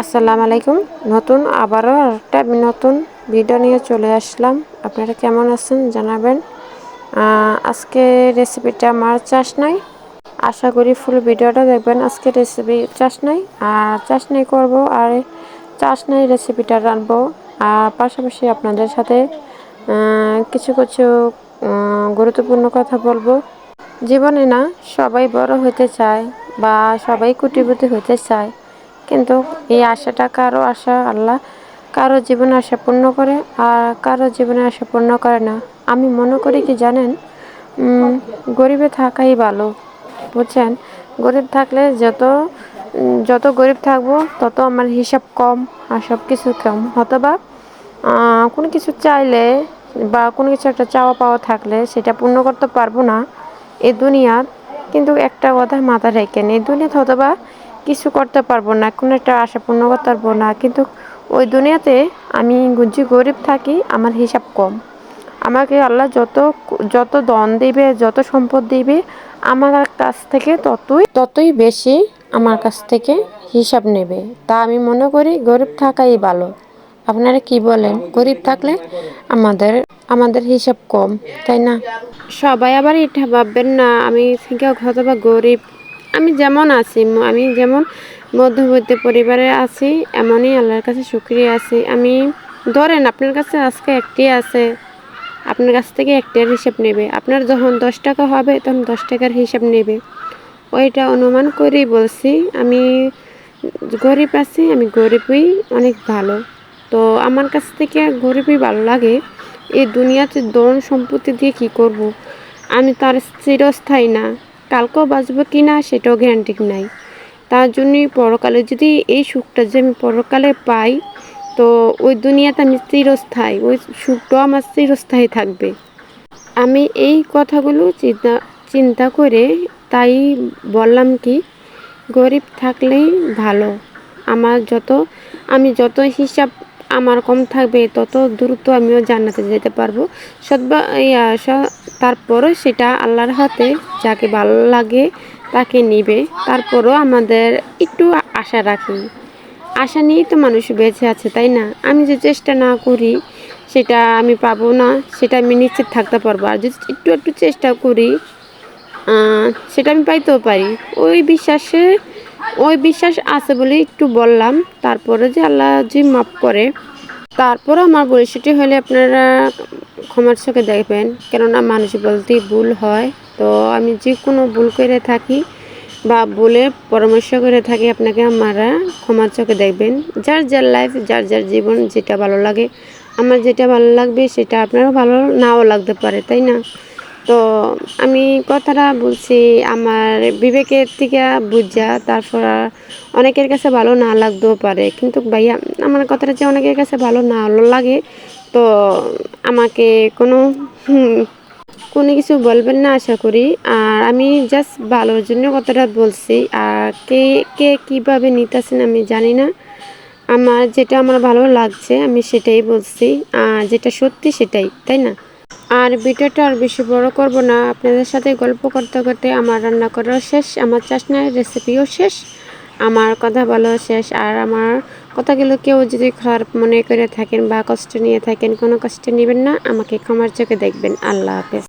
আসসালামু আলাইকুম। নতুন, আবারও একটা নতুন ভিডিও নিয়ে চলে আসলাম। আপনারা কেমন আছেন জানাবেন। আজকে রেসিপিটা আমার চাষ নাই। আশা করি ফুল ভিডিওটা দেখবেন আজকে রেসিপি চাষ নাই। আর চাষ নাই করব, আর চাষ নাই রেসিপিটা রানবো আর পাশাপাশি আপনাদের সাথে কিছু কিছু গুরুত্বপূর্ণ কথা বলব। জীবনে না, সবাই বড় হতে চায় বা সবাই কুটিপতি হতে চায়। কিন্তু এই আশাটা কারও আশা আল্লাহ কারও জীবনে আশা পূর্ণ করে, আর কারও জীবনে আশা পূর্ণ করে না। আমি মনে করি কি জানেন? গরিবে থাকাই ভালো, বুঝছেন? গরিব থাকলে যত যত গরিব থাকব, তত আমার হিসাব কম আর সব কিছু কম। অথবা কোনো কিছু চাইলে বা কোনো কিছু একটা চাওয়া পাওয়া থাকলে সেটা পূর্ণ করতে পারব না এ দুনিয়ার কিন্তু একটা কথা মাথা রেখেন, এই দুনিয়াতে অথবা কিছু করতে পারব না, কোনো একটা আশা পূর্ণ করতে পারব না। কিন্তু ওই দুনিয়াতে আমি যে গরিব থাকি, আমার হিসাব কম। আমাকে আল্লাহ যত যত দন দিবে, যত সম্পদ দিবে, আমার কাছ থেকে ততই ততই বেশি আমার কাছ থেকে হিসাব নেবে। তা আমি মনে করি গরিব থাকাই ভালো। আপনারা কি বলেন? গরিব থাকলে আমাদের আমাদের হিসাব কম, তাই না? সবাই আবার এটা ভাববেন না, আমি থেকে হয়তো বা গরিব। আমি যেমন আছি আমি যেমন মধ্যবর্তী পরিবারে আছি, এমনই আল্লাহর কাছে সুক্রিয়া আছি। আমি, ধরেন আপনার কাছে আজকে একটি আছে, আপনার কাছ থেকে একটার হিসাব নেবে। আপনার যখন দশ টাকা হবে, তখন দশ টাকার হিসাব নেবে। ওইটা অনুমান করেই বলছি, আমি গরিব আছি, আমি গরিবই অনেক ভালো। তো আমার কাছ থেকে গরিবই ভালো লাগে, এই দুনিয়াতে দন সম্পত্তি দিয়ে কি করব। আমি তার চিরস্থায়ী না। কালকেও বাঁচবো কি না সেটাও গ্যারান্টি নাই। তার জন্যই পরকালে যদি এই সুখটা যে আমি পরকালে পাই, তো ওই দুনিয়াতে আমি চিরস্থায়ী, ওই সুখটাও আমার চিরস্থায়ী থাকবে। আমি এই কথাগুলো চিন্তা চিন্তা করে তাই বললাম কি, গরিব থাকলেই ভালো। আমার যত, আমি যত হিসাব আমার কম থাকবে, তত দ্রুত আমিও জান্নাতে যেতে পারব। সদ্বা তারপরও সেটা আল্লাহর হাতে, যাকে ভালো লাগে তাকে নিবে। তারপরও আমাদের একটু আশা রাখি। আশা নিয়েই তো মানুষ বেঁচে আছে, তাই না? আমি যে চেষ্টা না করি, সেটা আমি পাবো না, সেটা আমি নিশ্চিত থাকতে পারব। আর যদি একটু একটু চেষ্টা করি সেটা আমি পাইতেও পারি। ওই বিশ্বাসে ওই বিশ্বাস আছে বলে একটু বললাম। তারপরে যে আল্লাহ যে মাফ করে, তারপর আমার পরিস্থিতি হলে আপনারা ক্ষমার চোখে দেখবেন। কেননা মানুষ বলতেই ভুল হয়। তো আমি যে কোনো ভুল করে থাকি বা বলে পরামর্শ করে থাকি, আপনাকে আমরা ক্ষমার চোখে দেখবেন। যার যার লাইফ যার যার জীবন যেটা ভালো লাগে, আমার যেটা ভালো লাগবে সেটা আপনারও ভালো নাও লাগতে পারে, তাই না? তো আমি কথাটা বলছি, আমার বিবেকের থেকে বুঝা, তারপর অনেকের কাছে ভালো না লাগতেও পারে। কিন্তু ভাইয়া, আমার কথাটা যে অনেকের কাছে ভালো না লাগে, তো আমাকে কোনো কোনো কিছু বলবেন না আশা করি। আর আমি জাস্ট ভালোর জন্য কথাটা বলছি, আর কে কে কীভাবে নিতেছেন আমি জানি না। আমার যেটা আমার ভালো লাগছে, আমি সেটাই বলছি, আর যেটা সত্যি সেটাই, তাই না? আর ভিডিওটা আর বেশি বড় করব না। আপনাদের সাথে গল্প করতে করতে আমার রান্না করাও শেষ, আমার চাষনার রেসিপিও শেষ, আমার কথা বলা শেষ, আর আমার কথাগুলো কেউ যদি খারাপ মনে করে থাকেন বা কষ্ট নিয়ে থাকেন, কোনো কষ্ট নেবেন না। আমাকে ক্ষমার চোখে দেখবেন। আল্লাহ হাফেজ।